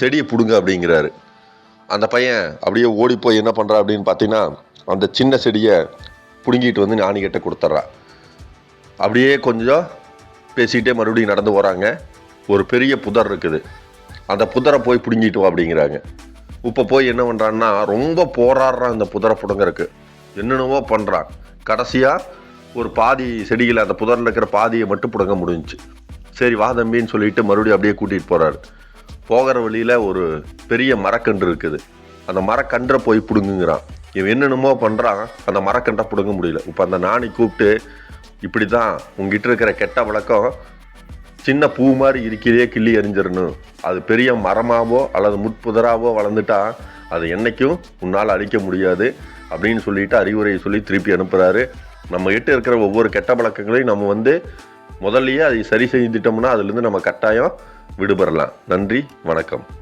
செடியை பிடுங்க அப்படிங்கிறாரு. அந்த பையன் அப்படியே ஓடி போய் என்ன பண்ணுறா அப்படின்னு பார்த்தீங்கன்னா அந்த சின்ன செடியை பிடுங்கிட்டு வந்து ஞானிகிட்ட கொடுத்துட்றா. அப்படியே கொஞ்சம் பேசிக்கிட்டே மறுபடியும் நடந்து போகிறாங்க ஒரு பெரிய புதர் இருக்குது. அந்த புதரை போய் பிடுங்கிட்டு வா அப்படிங்கிறாங்க. இப்போ போய் என்ன பண்ணுறான்னா ரொம்ப போராடுறான் அந்த புதரை பிடுங்கறக்கு என்னென்னவோ பண்ணுறான் கடைசியாக ஒரு பாதி செடியில் அந்த புதரில் இருக்கிற பாதியை மட்டும் பிடுங்க முடிஞ்சிச்சு. சரி வா தம்பின்னு சொல்லிட்டு மறுபடியும் அப்படியே கூட்டிகிட்டு போகிறாரு போகிற வழியில் ஒரு பெரிய மரக்கன்று இருக்குது. அந்த மரக்கன்றை போய் பிடுங்குங்கிறான். இவன் என்னென்னமோ பண்ணுறான் அந்த மரக்கன்றை பிடுங்க முடியல. இப்போ அந்த நாணி கூப்பிட்டு இப்படி தான் உங்ககிட்ட இருக்கிற கெட்ட வழக்கம் சின்ன பூ மாதிரி இருக்கிறே கிள்ளி எரிஞ்சிடணும் அது பெரிய மரமாவோ அல்லது முட்புதராவோ வளர்ந்துட்டா அது என்றைக்கும் உன்னால் அழிக்க முடியாது அப்படின்னு சொல்லிட்டு அறிவுரையை சொல்லி திருப்பி அனுப்புகிறாரு நம்ம கிட்ட இருக்கிற ஒவ்வொரு கெட்ட பழக்கங்களையும் நம்ம வந்து முதல்லயே அதை சரி செஞ்சுட்டோம்னா அதுலேருந்து நம்ம கட்டாயம் விடுபடலாம். நன்றி வணக்கம்.